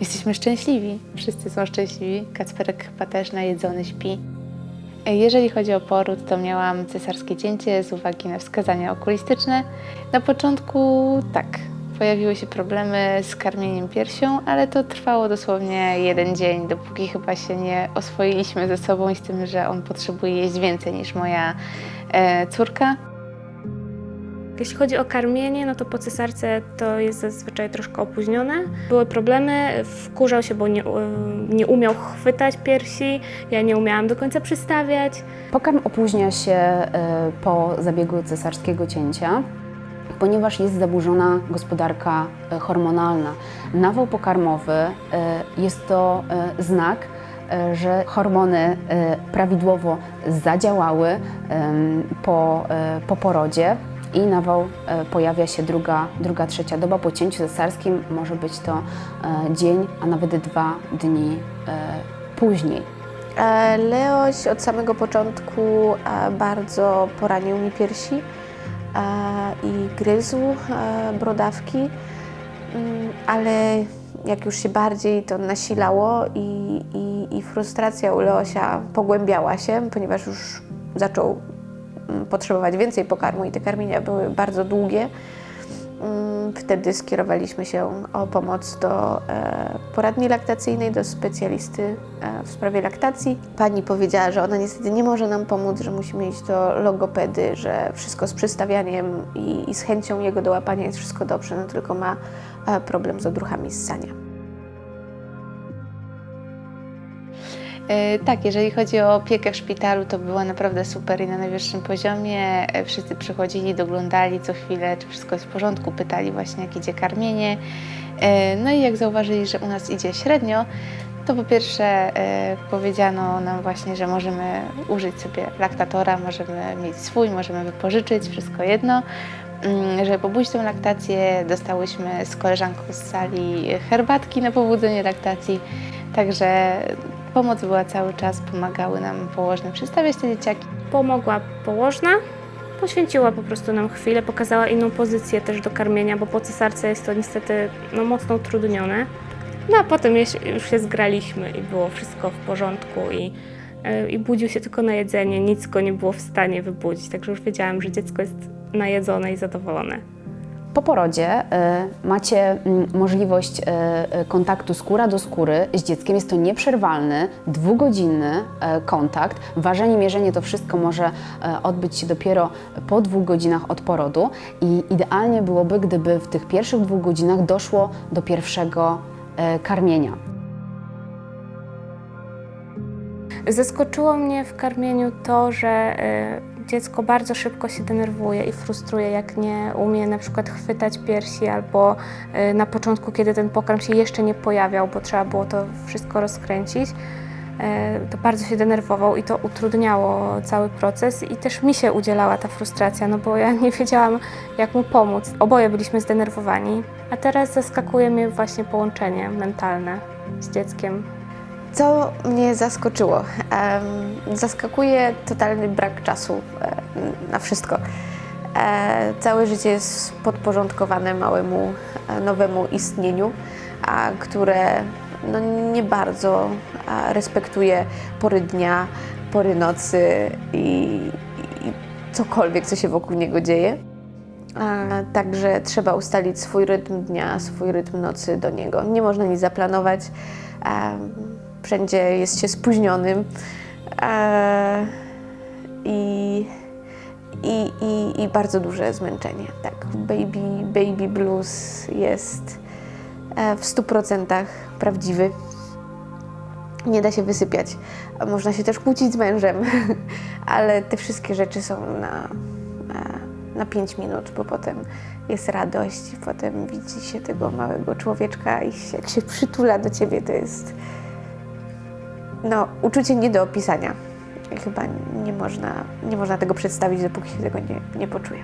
Jesteśmy szczęśliwi. Wszyscy są szczęśliwi. Kacperek chyba też najedzony śpi. E, Jeżeli chodzi o poród, to miałam cesarskie cięcie z uwagi na wskazania okulistyczne. Na początku tak, pojawiły się problemy z karmieniem piersią, ale to trwało dosłownie jeden dzień, dopóki chyba się nie oswoiliśmy ze sobą i z tym, że on potrzebuje jeść więcej niż moja e, córka. Jeśli chodzi o karmienie, no to po cesarce to jest zazwyczaj troszkę opóźnione. Były problemy, wkurzał się, bo nie, nie umiał chwytać piersi, ja nie umiałam do końca przystawiać. Pokarm opóźnia się e, po zabiegu cesarskiego cięcia, ponieważ jest zaburzona gospodarka e, hormonalna. Nawał pokarmowy e, jest to e, znak, e, że hormony e, prawidłowo zadziałały po, e, po porodzie i nawał e, pojawia się druga, druga, trzecia doba. Po cięciu cesarskim może być to e, dzień, a nawet dwa dni e, później. Leoś od samego początku bardzo poranił mi piersi i gryzł brodawki, Mm, ale jak już się bardziej to nasilało i, i, i frustracja u Leosia pogłębiała się, ponieważ już zaczął potrzebować więcej pokarmu i te karmienia były bardzo długie. Mm, Wtedy skierowaliśmy się o pomoc do e, poradni laktacyjnej, do specjalisty e, w sprawie laktacji. Pani powiedziała, że ona niestety nie może nam pomóc, że musimy iść do logopedy, że wszystko z przystawianiem i, z chęcią jego do łapania jest wszystko dobrze, no tylko ma e, problem z odruchami ssania. Tak, jeżeli chodzi o opiekę w szpitalu, to była naprawdę super i na najwyższym poziomie. E, Wszyscy przychodzili, doglądali co chwilę, czy wszystko jest w porządku, pytali właśnie, jak idzie karmienie. E, No i jak zauważyli, że u nas idzie średnio, to po pierwsze e, powiedziano nam właśnie, że możemy użyć sobie laktatora, możemy mieć swój, możemy wypożyczyć, wszystko jedno. Mm, Żeby pobudzić tą laktację, dostałyśmy z koleżanką z sali herbatki na pobudzenie laktacji. Także pomoc była cały czas, pomagały nam położne przystawiać te dzieciaki. Pomogła położna, poświęciła po prostu nam chwilę, pokazała inną pozycję też do karmienia, bo po cesarce jest to niestety no, mocno utrudnione. No a potem już się zgraliśmy i było wszystko w porządku i, e, i budził się tylko na jedzenie, nic go nie było w stanie wybudzić, także już wiedziałam, że dziecko jest najedzone i zadowolone. Po porodzie e, macie mm, możliwość e, e, kontaktu skóra do skóry z dzieckiem. Jest to nieprzerwalny, dwugodzinny e, kontakt. Ważenie, mierzenie to wszystko może e, odbyć się dopiero po dwóch godzinach od porodu i idealnie byłoby, gdyby w tych pierwszych dwóch godzinach doszło do pierwszego e, karmienia. Zaskoczyło mnie w karmieniu to, że dziecko bardzo szybko się denerwuje i frustruje, jak nie umie na przykład chwytać piersi albo e, na początku, kiedy ten pokarm się jeszcze nie pojawiał, bo trzeba było to wszystko rozkręcić. e, To bardzo się denerwował i to utrudniało cały proces i też mi się udzielała ta frustracja, no bo ja nie wiedziałam jak mu pomóc. Oboje byliśmy zdenerwowani, a teraz zaskakuje mnie właśnie połączenie mentalne z dzieckiem. Co mnie zaskoczyło? Zaskakuje totalny brak czasu na wszystko. E, całe życie jest podporządkowane małemu, e, nowemu istnieniu, które no, nie bardzo respektuje pory dnia, pory nocy i, i cokolwiek, co się wokół niego dzieje. Także trzeba ustalić swój rytm dnia, swój rytm nocy do niego. Nie można nic zaplanować. Wszędzie jest się spóźnionym. e, I, i, i, i bardzo duże zmęczenie. Tak, baby, baby blues jest e, w 100% prawdziwy. Nie da się wysypiać. Można się też kłócić z mężem, ale te wszystkie rzeczy są na, na- na 5 minut, bo potem jest radość potem widzi się tego małego człowieczka i jak się przytula do ciebie, to jest no, uczucie nie do opisania. Chyba nie można, nie można tego przedstawić, dopóki się tego nie, nie poczuje.